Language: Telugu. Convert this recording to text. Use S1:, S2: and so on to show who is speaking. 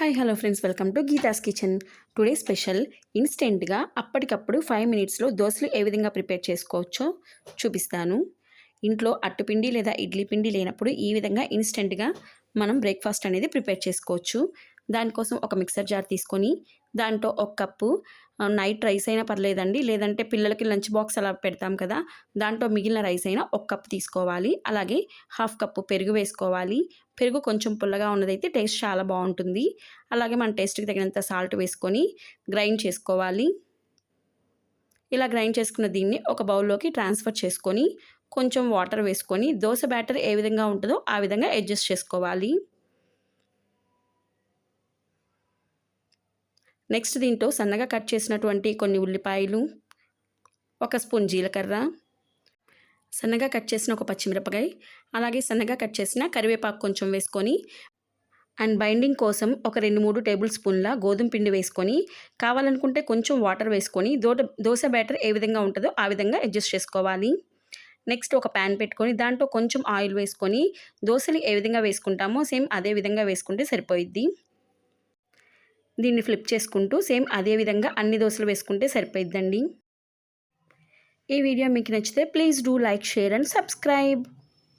S1: Hi hello friends welcome to Geetha's kitchen today special ఇన్స్టెంట్గా అప్పటికప్పుడు ఫైవ్ మినిట్స్లో దోశలు ఏ విధంగా ప్రిపేర్ చేసుకోవచ్చో చూపిస్తాను. ఇంట్లో అట్టుపిండి లేదా ఇడ్లీ పిండి లేనప్పుడు ఈ విధంగా ఇన్స్టెంట్గా మనం బ్రేక్ఫాస్ట్ అనేది ప్రిపేర్ చేసుకోవచ్చు. దానికోసం ఒక మిక్సర్ జార్ తీసుకొని దాంట్లో ఒక కప్పు నైట్ రైస్ అయినా పర్లేదండి. లేదంటే పిల్లలకి లంచ్ బాక్స్ అలా పెడతాం కదా దాంట్లో మిగిలిన రైస్ అయినా ఒక కప్పు తీసుకోవాలి. అలాగే హాఫ్ కప్పు పెరుగు వేసుకోవాలి. పెరుగు కొంచెం పుల్లగా ఉన్నదైతే టేస్ట్ చాలా బాగుంటుంది. అలాగే మన టేస్ట్కి తగినంత సాల్ట్ వేసుకొని గ్రైండ్ చేసుకోవాలి. ఇలా గ్రైండ్ చేసుకున్న దీన్ని ఒక బౌల్లోకి ట్రాన్స్ఫర్ చేసుకొని కొంచెం వాటర్ వేసుకొని దోశ బ్యాటర్ ఏ విధంగా ఉంటుందో ఆ విధంగా అడ్జస్ట్ చేసుకోవాలి. నెక్స్ట్ దీంట్లో సన్నగా కట్ చేసినటువంటి కొన్ని ఉల్లిపాయలు ఒక స్పూన్ జీలకర్ర సన్నగా కట్ చేసిన ఒక పచ్చిమిరపకాయ అలాగే సన్నగా కట్ చేసిన కరివేపాకు కొంచెం వేసుకొని అండ్ బైండింగ్ కోసం ఒక రెండు మూడు టేబుల్ స్పూన్ల గోధుమ పిండి వేసుకొని కావాలనుకుంటే కొంచెం వాటర్ వేసుకొని దోట దోశ బ్యాటర్ ఏ విధంగా ఉంటుందో ఆ విధంగా అడ్జస్ట్ చేసుకోవాలి. నెక్స్ట్ ఒక ప్యాన్ పెట్టుకొని దాంట్లో కొంచెం ఆయిల్ వేసుకొని దోశలు ఏ విధంగా వేసుకుంటామో సేమ్ అదే విధంగా వేసుకుంటే సరిపోయిద్ది. దీన్ని ఫ్లిప్ చేసుకుంటూ సేమ్ అదే విధంగా అన్ని దోశలు వేసుకుంటే సరిపోయిద్దండి. ఈ వీడియో మీకు నచ్చితే please do like share and subscribe.